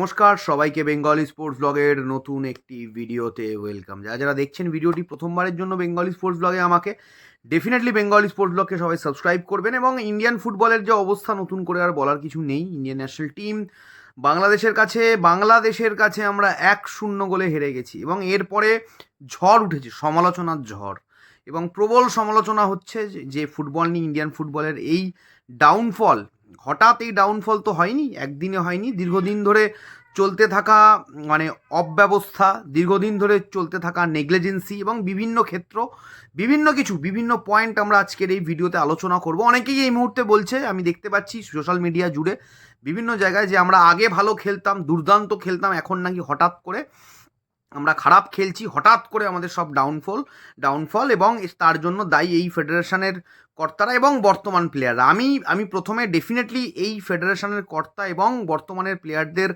নমস্কার, সবাইকে Bengali sports ব্লগের নতুন একটি ভিডিওতে ওয়েলকাম যারা যারা দেখছেন ভিডিওটি প্রথমবারের জন্য বেঙ্গলি স্পোর্টস ব্লগে আমাকে ডেফিনেটলি বেঙ্গলি স্পোর্টস ব্লগকে সবাই সাবস্ক্রাইব করবেন এবং ইন্ডিয়ান ফুটবলের যে অবস্থা নতুন করে আর বলার কিছু নেই। ইন্ডিয়ান ন্যাশনাল টিম বাংলাদেশের কাছে বাংলাদেশের কাছে আমরা এক শূন্য গোলে হেরে গেছি এবং এরপরে ঝড় উঠেছে, সমালোচনার ঝড়। এবং প্রবল সমালোচনা হচ্ছে যে- ফুটবল নিয়ে ইন্ডিয়ান ফুটবলের এই ডাউনফল হঠাৎ এই ডাউনফল তো হয়নি, একদিনে হয়নি, দীর্ঘদিন ধরে চলতে থাকা মানে অব্যবস্থা, দীর্ঘদিন ধরে চলতে থাকা নেগলেজেন্সি এবং বিভিন্ন ক্ষেত্র, বিভিন্ন কিছু, বিভিন্ন পয়েন্ট আমরা আজকের এই ভিডিওতে আলোচনা করব। অনেকেই এই মুহূর্তে বলছে, আমি দেখতে পাচ্ছি সোশ্যাল মিডিয়া জুড়ে বিভিন্ন জায়গায় যে আমরা আগে ভালো খেলতাম, দুর্দান্ত খেলতাম, এখন নাকি হঠাৎ করে আমরা খারাপ খেলছি, হঠাৎ করে আমাদের সব ডাউনফল ডাউনফল এবং তার জন্য দায়ী এই ফেডারেশনের কর্তারা এবং বর্তমান প্লেয়াররা আমি আমি প্রথমে ডেফিনেটলি এই ফেডারেশনের কর্তা এবং বর্তমানের প্লেয়ারদের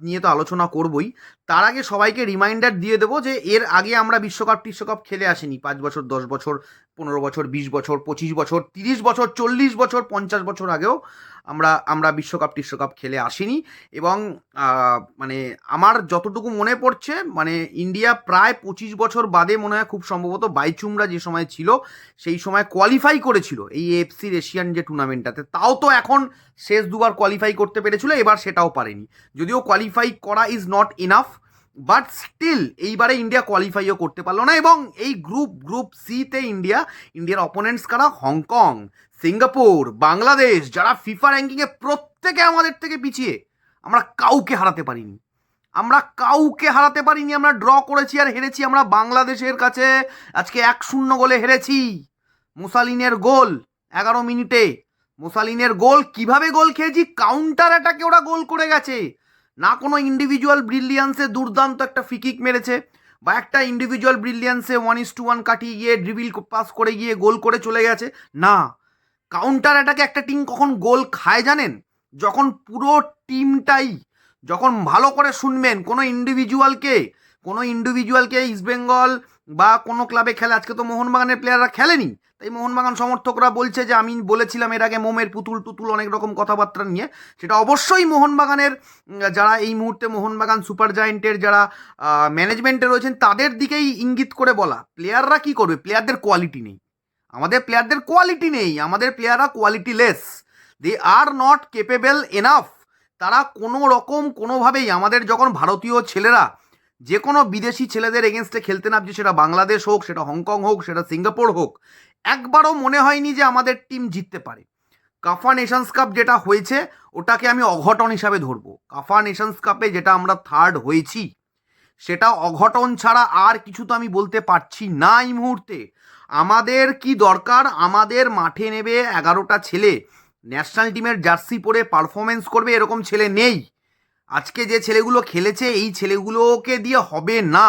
নিয়ে তো আলোচনা করবই। তার আগে সবাইকে রিমাইন্ডার দিয়ে দেবো যে এর আগে আমরা বিশ্বকাপ, টিশ্বকাপ খেলে আসিনি। পাঁচ বছর, দশ বছর, পনেরো বছর, বিশ বছর, পঁচিশ বছর, তিরিশ বছর, চল্লিশ বছর, পঞ্চাশ বছর আগেও আমরা আমরা বিশ্বকাপ, টিশ্বকাপ খেলে আসিনি। এবং মানে আমার যতটুকু মনে পড়ছে মানে ইন্ডিয়া প্রায় পঁচিশ বছর বাদে মনে হয় খুব সম্ভবত বাইচুমরা যে সময় ছিল, সেই সময় কোয়ালিফাই করেছিল এই এফসির এশিয়ান যে টুর্নামেন্টটাতে তাও তো এখন শেষ দুবার কোয়ালিফাই করতে পেরেছিল, এবার সেটাও পারেনি। যদিও কোয়ালিফাই করা is not enough but still এইবারে ইন্ডিয়া কোয়ালিফাইও করতে পারল না এবং এই গ্রুপ গ্রুপ সিতে ইন্ডিয়া ইন্ডিয়ার অপোনেন্টস কারা? হংকং সিঙ্গাপুর বাংলাদেশ যারা ফিফা র্যাঙ্কিংয়ে প্রত্যেকে আমাদের থেকে পিছিয়ে, আমরা কাউকে হারাতে পারিনি। আমরা কাউকে হারাতে পারিনি, আমরা ড্র করেছি আর হেরেছি, আমরা বাংলাদেশের কাছে আজকে এক শূন্য গোলে হেরেছি। মুসালিনের গোল, এগারো মিনিটে। মুসালিনের গোল কীভাবে গোল খেয়েছি? কাউন্টার অ্যাটাকে ওরা গোল করে গেছে। না কোনো ইন্ডিভিজুয়াল ব্রিলিয়ান্সে দুর্দান্ত একটা ফিকিক মেরেছে, বা একটা ইন্ডিভিজুয়াল ব্রিলিয়ান্সে ওয়ান ইস টু ওয়ান কাটিয়ে গিয়ে ড্রিবিল পাস করে গিয়ে গোল করে চলে গেছে, না। কাউন্টার অ্যাটাকে একটা টিম কখন গোল খায় জানেন? যখন পুরো টিমটাই যখন ভালো করে শুনবেন, কোনো ইন্ডিভিজুয়ালকে কোনো ইন্ডিভিজুয়ালকে ইস্টবেঙ্গল বা কোনো ক্লাবে খেলে, আজকে তো মোহনবাগানের প্লেয়াররা খেলেনি তাই মোহনবাগান সমর্থকরা বলছে যে, আমি বলেছিলাম এর আগে মোমের পুতুল টুতুল অনেক রকম কথাবার্তা নিয়ে। সেটা অবশ্যই মোহনবাগানের যারা এই মুহূর্তে মোহনবাগান সুপার জায়েন্টের যারা ম্যানেজমেন্টে রয়েছেন, তাদের দিকেই ইঙ্গিত করে বলা। প্লেয়াররা কি করবে? প্লেয়ারদের কোয়ালিটি নেই। আমাদের প্লেয়ারদের কোয়ালিটি নেই। আমাদের প্লেয়াররা quality less they are not capable enough তারা কোনো রকম, কোনোভাবেই আমাদের যখন ভারতীয় ছেলেরা যে কোনো বিদেশি ছেলেদের এগেনস্টে খেলতে নামছে, সেটা বাংলাদেশ হোক, সেটা হংকং হোক, সেটা সিঙ্গাপুর হোক, একবারও মনে হয়নি যে আমাদের টিম জিততে পারে। কাফা নেশনস কাপ যেটা হয়েছে, ওটাকে আমি অঘটন হিসাবে ধরবো। কাফা নেশনস কাপে যেটা আমরা থার্ড হয়েছি, সেটা অঘটন ছাড়া আর কিছু তো আমি বলতে পারছি না এই মুহূর্তে। আমাদের কি দরকার? আমাদের মাঠে নেবে এগারোটা ছেলে। ন্যাশনাল টিমের জার্সি পরে পারফরমেন্স করবে এরকম ছেলে নেই। আজকে যে ছেলেগুলো খেলেছে, এই ছেলেগুলোকে দিয়ে হবে না।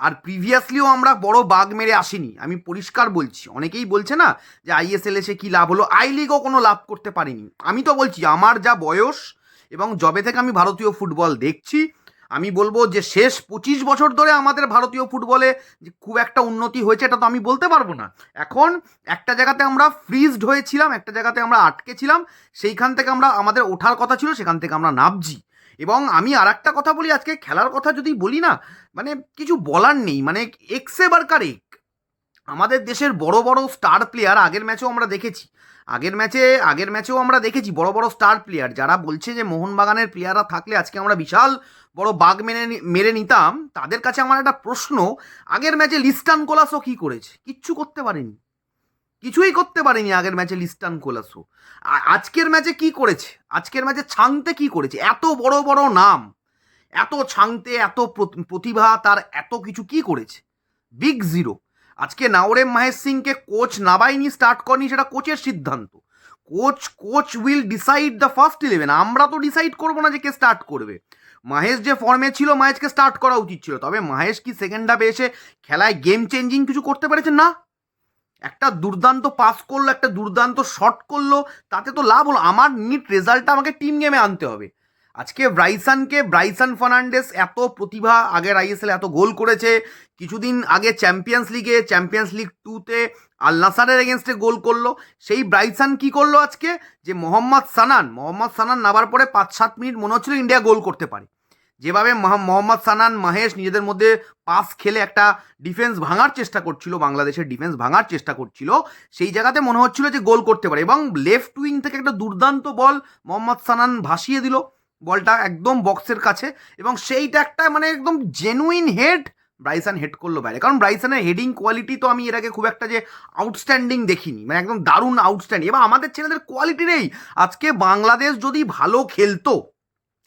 আর প্রিভিয়াসলিও আমরা বড় বাঘ মেরে আসিনি। আমি পরিষ্কার বলছি, অনেকেই বলছে না যে আইএসএল এসে কী লাভ হলো? আই লিগও কোনো লাভ করতে পারিনি। আমি তো বলছি, আমার যা বয়স এবং জবে থেকে আমি ভারতীয় ফুটবল দেখছি আমি বলব যে শেষ পঁচিশ বছর ধরে আমাদের ভারতীয় ফুটবলে যে খুব একটা উন্নতি হয়েছে, এটা তো আমি বলতে পারব না। এখন একটা জায়গাতে আমরা ফ্রিজড হয়েছিলাম, একটা জায়গাতে আমরা আটকে ছিলাম, সেইখান থেকে আমরা, আমাদের ওঠার কথা ছিল, সেখান থেকে আমরা নামছি। এবং আমি আর একটা কথা বলি, আজকে খেলার কথা যদি বলি না মানে কিছু বলার নেই মানে এক্সে বারকার এক আমাদের দেশের বড় বড় স্টার প্লেয়ার আগের ম্যাচেও আমরা দেখেছি। আগের ম্যাচে আগের ম্যাচেও আমরা দেখেছি বড় বড় স্টার প্লেয়ার যারা বলছে যে মোহনবাগানের প্লেয়াররা থাকলে আজকে আমরা বিশাল বড় বাঘ মেনে মেরে নিতাম, তাদের কাছে আমার একটা প্রশ্ন, আগের ম্যাচে লিস্টান কোলাসও কী করেছে? কিচ্ছু করতে পারেনি। কিছুই করতে পারেনি আগের ম্যাচে লিস্টান কোলাসো আজকের ম্যাচে কি করেছে? আজকের ম্যাচে ছাংতে কি করেছে? এত বড় বড় নাম, এত ছাংতে, এত প্রতিভা, তার এত কিছু কি করেছে? বিগ জিরো আজকে নাওরেম মাহেশ সিংকে কোচ নাবাইনি, স্টার্ট করেনি সেটা কোচের সিদ্ধান্ত। Coach coach will decide the first eleven. আমরা তো ডিসাইড করব না যে কে স্টার্ট করবে। মাহেশ যে ফর্মে ছিল, মাহেশকে স্টার্ট করা উচিত ছিল। তবে মাহেশ কি সেকেন্ড হাফে এসে খেলায় গেম চেঞ্জিং কিছু করতে পেরেছে? না। একটা দুর্দান্ত পাস করল, একটা দুর্দান্ত শট করল, তাতে তো লাভ হলো। আমার নিট রেজাল্টটা আমাকে টিম গেমে আনতে হবে। আজকে ব্রাইসানকে, ব্রাইসান ফার্নান্ডেস এত প্রতিভা আগের আইএসএল এত গোল করেছে। কিছুদিন আগে চ্যাম্পিয়ন্স লিগে চ্যাম্পিয়ন্স লিগ টুতে আল নাসারের এগেনস্টে গোল করল। সেই ব্রাইসান কি করল আজকে? যে মোহাম্মদ সানান মোহাম্মদ সানান নামার পরে পাঁচ সাত মিনিট মনে হচ্ছিল ইন্ডিয়া গোল করতে পারে। যেভাবে মহা- মোহাম্মদ সানান, মাহেশ নিজেদের মধ্যে পাস খেলে একটা ডিফেন্স ভাঙার চেষ্টা করছিল, বাংলাদেশের ডিফেন্স ভাঙার চেষ্টা করছিল, সেই জায়গাতে মনে হচ্ছিল যে গোল করতে পারে এবং লেফট উইং থেকে একটা দুর্দান্ত বল মোহাম্মদ সানান ভাসিয়ে দিল, বলটা একদম বক্সের কাছে এবং সেইটা একটা মানে একদম জেনুইন হেড ব্রাইসান হেড করল বাইরে। কারণ ব্রাইসানের হেডিং কোয়ালিটি তো আমি এর আগে খুব একটা যে আউটস্ট্যান্ডিং দেখিনি মানে একদম দারুণ আউটস্ট্যান্ডিং এবং আমাদের ছেলেদের কোয়ালিটি নেই। আজকে বাংলাদেশ যদি ভালো খেলতো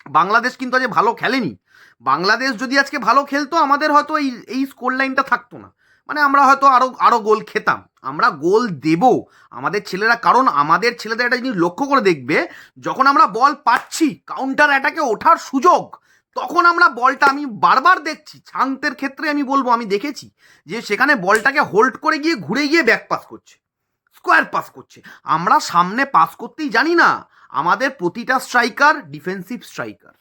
বাংলাদেশ কিন্তু আজ ভালো খেলেনি। বাংলাদেশ যদি আজকে ভালো খেলতো, আমাদের হয়তো এই এই স্কোর লাইনটা থাকতো না। মানে আমরা হয়তো আরও আরও গোল খেতাম। আমরা গোল দেব। আমাদের ছেলেরা, কারণ আমাদের ছেলেদের একটা জিনিস লক্ষ্য করে দেখবে, যখন আমরা বল পাচ্ছি কাউন্টার অ্যাটাকে ওঠার সুযোগ, তখন আমরা বলটা আমি বারবার দেখছি। ছাংতের ক্ষেত্রে আমি বলব, আমি দেখেছি যে সেখানে বলটাকে হোল্ড করে গিয়ে ঘুরে গিয়ে ব্যাক পাস করছে। স্কোয়ার পাস করছে। আমরা সামনে পাস করতেই জানি না, আমাদের প্রতিটা স্ট্রাইকার ডিফেন্সিভ স্ট্রাইকার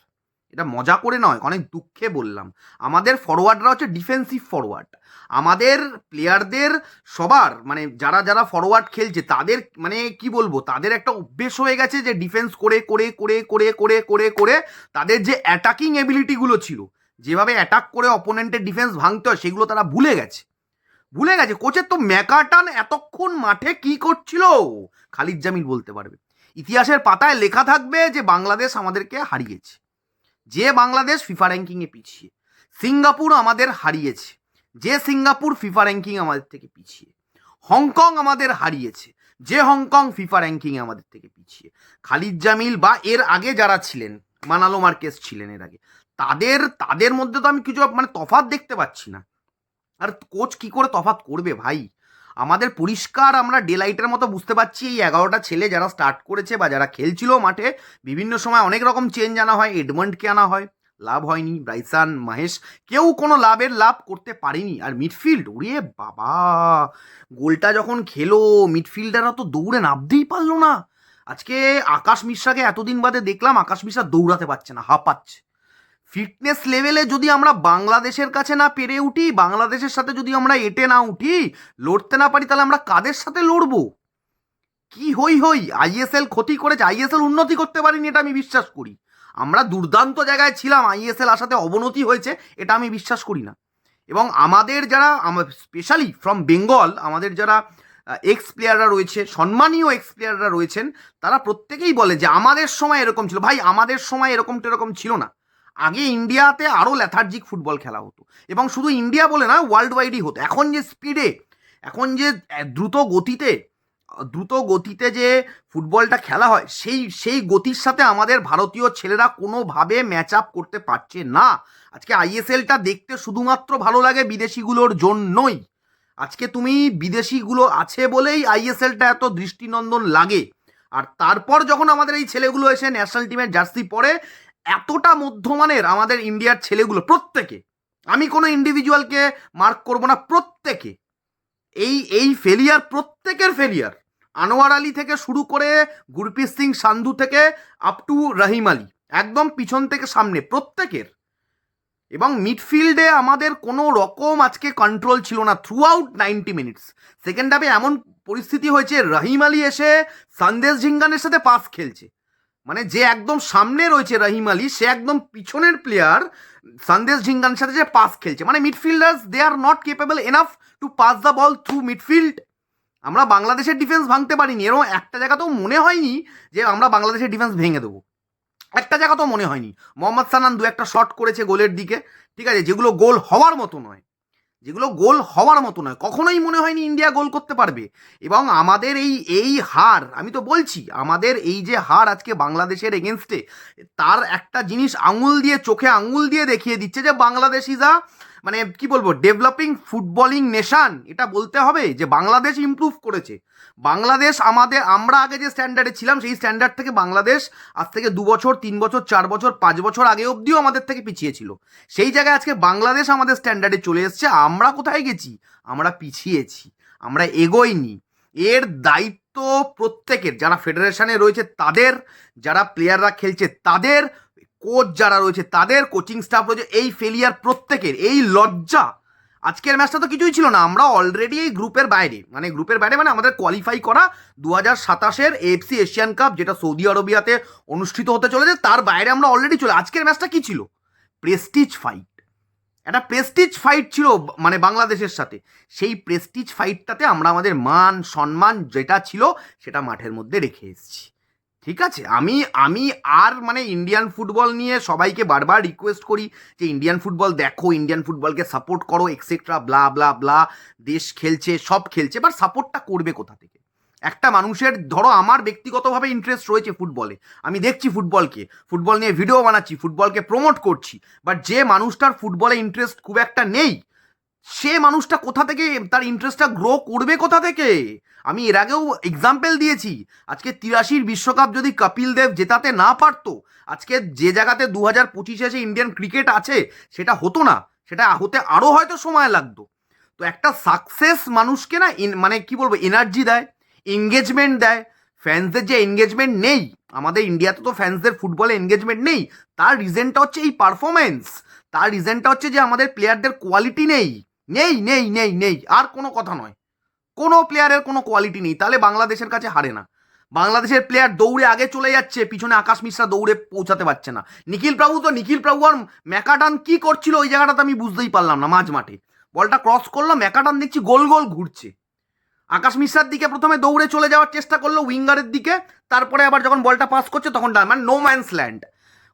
এটা মজা করে নয়, অনেক দুঃখে বললাম। আমাদের ফরওয়ার্ডরা হচ্ছে ডিফেন্সিভ ফরওয়ার্ড আমাদের প্লেয়ারদের সবার মানে যারা যারা ফরওয়ার্ড খেলছে, তাদের মানে কি বলব, তাদের একটা অভ্যেস হয়ে গেছে যে ডিফেন্স করে করে করে করে করে করে করে তাদের যে অ্যাটাকিং এবিলিটিগুলো ছিল, যেভাবে অ্যাটাক করে অপোনেন্টের ডিফেন্স ভাঙতে হয়, সেগুলো তারা ভুলে গেছে। ভুলে গেছে, কোচের তো ম্যাকাটান এতক্ষণ মাঠে কি করছিল? খালিদ জামিল বলতে পারবে। ইতিহাসের পাতায় লেখা থাকবে যে বাংলাদেশ আমাদেরকে হারিয়েছে। যে বাংলাদেশ ফিফা র্যাঙ্কিংয়ে পিছিয়ে, সিঙ্গাপুর আমাদের হারিয়েছে। যে সিঙ্গাপুর ফিফা র্যাঙ্কিং আমাদের থেকে পিছিয়ে, হংকং আমাদের হারিয়েছে। যে হংকং ফিফা র্যাঙ্কিংয়ে আমাদের থেকে পিছিয়ে, খালিদ জামিল বা এর আগে যারা ছিলেন, মানালো মার্কেস ছিলেন এর আগে, তাদের তাদের মধ্যে তো আমি কিছু মানে তফাৎ দেখতে পাচ্ছি না। আর কোচ কি করে তফাৎ করবে ভাই? আমাদের পরিষ্কার আমরা ডে লাইটের মতো বুঝতে পারছি এই এগারোটা ছেলে যারা স্টার্ট করেছে বা যারা খেলছিল মাঠে, বিভিন্ন সময় অনেক রকম চেঞ্জ আনা হয়, এডমন্ডকে আনা হয়। লাভ হয়নি, ব্রাইসান, মাহেশ, কেউ কোনো লাভের লাভ করতে পারেনি। আর মিডফিল্ড ওরে বাবা! গোলটা যখন খেলো মিডফিল্ডাররা তো দৌড়ে নামতেই পারল না। আজকে আকাশ মিশ্রাকে এতদিন বাদে দেখলাম, আকাশ মিশ্রা দৌড়াতে পারছে না, হাঁপাচ্ছে। ফিটনেস লেভেলে যদি আমরা বাংলাদেশের কাছে না পেরে উঠি, বাংলাদেশের সাথে যদি আমরা এটে না উঠি, লড়তে না পারি, তাহলে আমরা কাদের সাথে লড়বো? কি হই হই আইএসএল ক্ষতি করেছে আইএসএল উন্নতি করতে পারিনি, এটা আমি বিশ্বাস করি। আমরা দুর্দান্ত জায়গায় ছিলাম আইএসএল আসাতে অবনতি হয়েছে, এটা আমি বিশ্বাস করি না। এবং আমাদের যারা স্পেশালি ফ্রম বেঙ্গল আমাদের যারা এক্স প্লেয়াররা রয়েছে, সম্মানীয় এক্স প্লেয়াররা রয়েছেন, তারা প্রত্যেকেই বলে যে, আমাদের সময় এরকম ছিল। ভাই, আমাদের সময় এরকম এরকম ছিল না। আগে ইন্ডিয়াতে আরও ল্যাথার্জিক ফুটবল খেলা হতো। এবং শুধু ইন্ডিয়া বলে না ওয়ার্ল্ড ওয়াইডই হতো। এখন যে স্পিডে এখন যে দ্রুত গতিতে দ্রুত গতিতে যে ফুটবলটা খেলা হয়, সেই সেই গতির সাথে আমাদের ভারতীয় ছেলেরা কোনোভাবে ম্যাচ আপ করতে পারছে না। আজকে আইএসএলটা দেখতে শুধুমাত্র ভালো লাগে বিদেশিগুলোর জন্যই। আজকে তুমি বিদেশিগুলো আছে বলেই আইএসএলটা এত দৃষ্টিনন্দন লাগে। আর তারপর যখন আমাদের এই ছেলেগুলো এসে ন্যাশনাল টিমের জার্সি পরে এতটা মধ্যমানের আমাদের ইন্ডিয়ার ছেলেগুলো, প্রত্যেকে। আমি কোনো ইন্ডিভিজুয়ালকে মার্ক করব না, প্রত্যেকে। এই এই ফেলিয়ার প্রত্যেকের ফেলিয়ার আনোয়ার আলী থেকে শুরু করে গুরপ্রীত সিং সান্ধু থেকে আপ টু রহিম আলী, একদম পিছন থেকে সামনে, প্রত্যেকের। এবং মিডফিল্ডে আমাদের কোনো রকম আজকে কন্ট্রোল ছিল না throughout ninety minutes second হাফে এমন পরিস্থিতি হয়েছে, রহিম আলী এসে সন্দেশ ঝিঙ্গানের সাথে পাস খেলছে। মানে যে একদম সামনে রয়েছে রহিম আলী, সে একদম পিছনের প্লেয়ার সন্দেশ ঝিঙ্গানের সাথে যে পাস খেলছে। মানে midfielders they are not capable enough to pass the ball through midfield আমরা বাংলাদেশের ডিফেন্স ভাঙতে পারিনি। এরকম একটা জায়গাতেও মনে হয়নি যে আমরা বাংলাদেশের ডিফেন্স ভেঙে দেবো। একটা জায়গা তো মনে হয়নি। মোহাম্মদ সানান দু একটা শট করেছে গোলের দিকে। ঠিক আছে? যেগুলো গোল হওয়ার মতো নয়। যেগুলো গোল হওয়ার মতো নয়। কখনোই মনে হয়নি ইন্ডিয়া গোল করতে পারবে। এবং আমাদের এই এই হার, আমি তো বলছি, আমাদের এই যে হার আজকে বাংলাদেশের এগেনস্টে তার একটা জিনিস আঙুল দিয়ে, চোখে আঙুল দিয়ে দেখিয়ে দিচ্ছে যে বাংলাদেশ ইজ আ মানে কি বলব ডেভেলপিং ফুটবলিং নেশান এটা বলতে হবে যে বাংলাদেশ ইম্প্রুভ করেছে। বাংলাদেশ আমাদের, আমরা আগে যে স্ট্যান্ডার্ডে ছিলাম, সেই স্ট্যান্ডার্ড থেকে বাংলাদেশ আজ থেকে দু বছর, তিন বছর, চার বছর, পাঁচ বছর আগে অবধিও আমাদের থেকে পিছিয়ে ছিল। সেই জায়গায় আজকে বাংলাদেশ আমাদের স্ট্যান্ডার্ডে চলে এসছে। আমরা কোথায় গেছি? আমরা পিছিয়েছি। আমরা এগোইনি। এর দায়িত্ব প্রত্যেকের, যারা ফেডারেশনে রয়েছে তাদের, যারা প্লেয়াররা খেলছে তাদের কোচ যারা রয়েছে তাদের কোচিং স্টাফ রয়েছে, এই ফেলিয়ার প্রত্যেকের, এই লজ্জা আজকের ম্যাচটা তো কিছুই ছিল না। আমরা অলরেডি এই গ্রুপের বাইরে। মানে গ্রুপের বাইরে মানে আমাদের কোয়ালিফাই করা দু হাজার সাতাশের এফসি এশিয়ান কাপ যেটা সৌদি আরবিয়াতে অনুষ্ঠিত হতে চলেছে, তার বাইরে আমরা অলরেডি চলে আজকের ম্যাচটা কি ছিল? প্রেস্টিজ ফাইট একটা প্রেস্টিজ ফাইট ছিল মানে বাংলাদেশের সাথে। সেই প্রেস্টিজ ফাইটটাতে আমরা আমাদের মান, সম্মান যেটা ছিল, সেটা মাঠের মধ্যে রেখে এসেছি। ঠিক আছে? আমি আমি আর মানে ইন্ডিয়ান ফুটবল নিয়ে সবাইকে বারবার রিকোয়েস্ট করি যে ইন্ডিয়ান ফুটবল দেখো ইন্ডিয়ান ফুটবলকে সাপোর্ট করো এক্সেট্রা ব্লা ব্লা ব্লা দেশ খেলছে, সব খেলছে বাট সাপোর্টটা করবে কোথা থেকে? একটা মানুষের, ধরো আমার ব্যক্তিগতভাবে ইন্টারেস্ট রয়েছে ফুটবলে আমি দেখছি ফুটবলকে ফুটবল নিয়ে ভিডিও বানাচ্ছি ফুটবলকে প্রমোট করছি বাট যে মানুষটার ফুটবলে ইন্টারেস্ট খুব একটা নেই সে মানুষটা কোথা থেকে তার ইন্টারেস্টটা গ্রো করবে কোথা থেকে? আমি এর আগেও এক্সাম্পল দিয়েছি। আজকে তিরাশির বিশ্বকাপ যদি কপিল দেব জেতাতে না পারতো, আজকে যে জায়গাতে দু হাজার পঁচিশে এসে ইন্ডিয়ান ক্রিকেট আছে, সেটা হতো না। সেটা হতে আরও হয়তো সময় লাগতো। তো একটা সাকসেস মানুষকে না মানে কি বলব এনার্জি দেয় এঙ্গেজমেন্ট দেয়। ফ্যান্সদের যে এনগেজমেন্ট নেই, আমাদের ইন্ডিয়াতে তো ফ্যান্সদের ফুটবলে এনগেজমেন্ট নেই, তার রিজনটা হচ্ছে এই পারফরমেন্স তার রিজনটা হচ্ছে যে আমাদের প্লেয়ারদের কোয়ালিটি নেই। নেই নেই নেই নেই, আর কোনো কথা নয়। কোনো প্লেয়ারের কোনো কোয়ালিটি নেই, তাহলে বাংলাদেশের কাছে হারে না। বাংলাদেশের প্লেয়ার দৌড়ে আগে চলে যাচ্ছে, পিছনে আকাশ মিশ্রা দৌড়ে পৌঁছাতে পারছে না। নিখিল প্রভু তো, নিখিল প্রভু আর ম্যাকাটান কি করছিল ওই জায়গাটাতে আমি বুঝতেই পারলাম না মাঝ মাঠে। বলটা ক্রস করল ম্যাকাটান দেখছি গোল গোল ঘুরছে। আকাশ মিশ্রার দিকে প্রথমে দৌড়ে চলে যাওয়ার চেষ্টা করল উইঙ্গারের দিকে, তারপরে আবার যখন বলটা পাস করছে তখন মানে নো ম্যান্স ল্যান্ড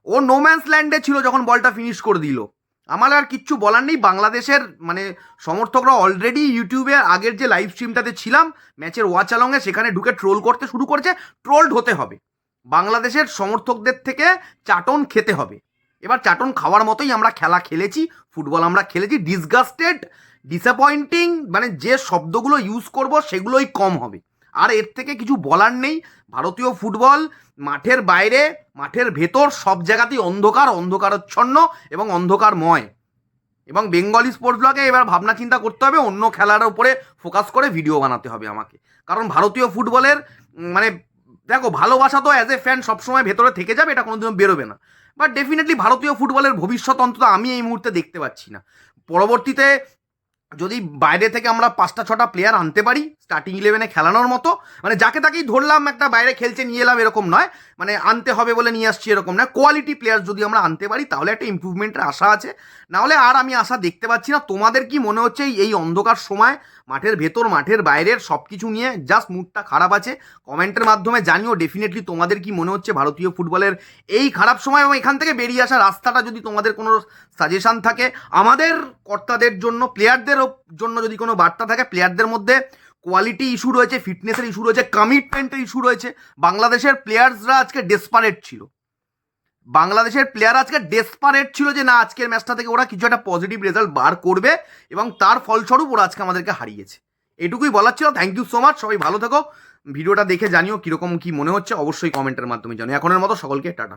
ও নো ম্যান্স ল্যান্ডে ছিল যখন বলটা ফিনিশ করে দিল। আমার আর কিচ্ছু বলার নেই। বাংলাদেশের মানে সমর্থকরা অলরেডি ইউটিউবে আগের যে লাইভ স্ট্রিমটাতে ছিলাম ম্যাচের ওয়াচ অ্যালংয়ে সেখানে ঢুকে ট্রোল করতে শুরু করেছে। ট্রোলড হতে হবে। বাংলাদেশের সমর্থকদের থেকে চাটন খেতে হবে। এবার চাটন খাওয়ার মতোই আমরা খেলা খেলেছি, ফুটবল আমরা খেলেছি। ডিসগাস্টেড ডিসঅ্যাপয়েন্টিং মানে যে শব্দগুলো ইউজ করব সেগুলোই কম হবে। আর এর থেকে কিছু বলার নেই। ভারতীয় ফুটবল মাঠের বাইরে, মাঠের ভেতর সব জায়গাতেই অন্ধকার, অন্ধকারচ্ছন্ন এবং অন্ধকারময়। এবং বেঙ্গলি স্পোর্টস ব্লগে এবার ভাবনা চিন্তা করতে হবে, অন্য খেলার উপরে ফোকাস করে ভিডিও বানাতে হবে আমাকে। কারণ ভারতীয় ফুটবলের মানে দেখো, ভালোবাসা তো অ্যাজ এ ফ্যান সবসময় ভেতরে থেকে যাবে, এটা কোনোদিনও বেরোবে না। বাট ডেফিনেটলি ভারতীয় ফুটবলের ভবিষ্যৎ অন্তত আমি এই মুহূর্তে দেখতে পাচ্ছি না। পরবর্তীতে যদি বাইরে থেকে আমরা পাঁচটা, ছটা প্লেয়ার আনতে পারি স্টার্টিং ইলেভেনে খেলানোর মতো মানে যাকে তাকেই ধরলাম একটা বাইরে খেলছে, নিয়ে এলাম এরকম নয় মানে আনতে হবে বলে নিয়ে আসছি এরকম নয়। কোয়ালিটি প্লেয়ার যদি আমরা আনতে পারি, তাহলে একটা ইম্প্রুভমেন্টের আশা আছে। নাহলে আর আমি আশা দেখতে পাচ্ছি না। তোমাদের কি মনে হচ্ছে এই- অন্ধকার সময়, মাঠের ভেতর, মাঠের বাইরের সব কিছু নিয়ে জাস্ট মুডটা খারাপ আছে? কমেন্টের মাধ্যমে জানিও। ডেফিনেটলি তোমাদের কি মনে হচ্ছে ভারতীয় ফুটবলের এই খারাপ সময় এবং এখান থেকে বেরিয়ে আসা রাস্তাটা যদি তোমাদের কোনো সাজেশন থাকে, আমাদের কর্তাদের জন্য প্লেয়ারদের জন্য যদি কোনো বার্তা থাকে প্লেয়ারদের মধ্যে কোয়ালিটি ইস্যু রয়েছে ফিটনেসের ইস্যু রয়েছে কমিটমেন্টের ইস্যু রয়েছে। বাংলাদেশের প্লেয়ার্সরা আজকে ডেসপারেট ছিল। বাংলাদেশের প্লেয়ার আজকে ডেসপারেট ছিল যে, না, আজকের ম্যাচটা থেকে ওরা কিছু একটা পজিটিভ রেজাল্ট বার করবে এবং তার ফলস্বরূপ ওরা আজকে আমাদেরকে হারিয়েছে। এটুকুই বলার ছিল। থ্যাংক ইউ সো মাচ সবাই ভালো থেকো। ভিডিওটা দেখে জানিও কীরকম কী মনে হচ্ছে। অবশ্যই কমেন্টের মাধ্যমে জানিও। এখনের মতো সকলকে টাটা।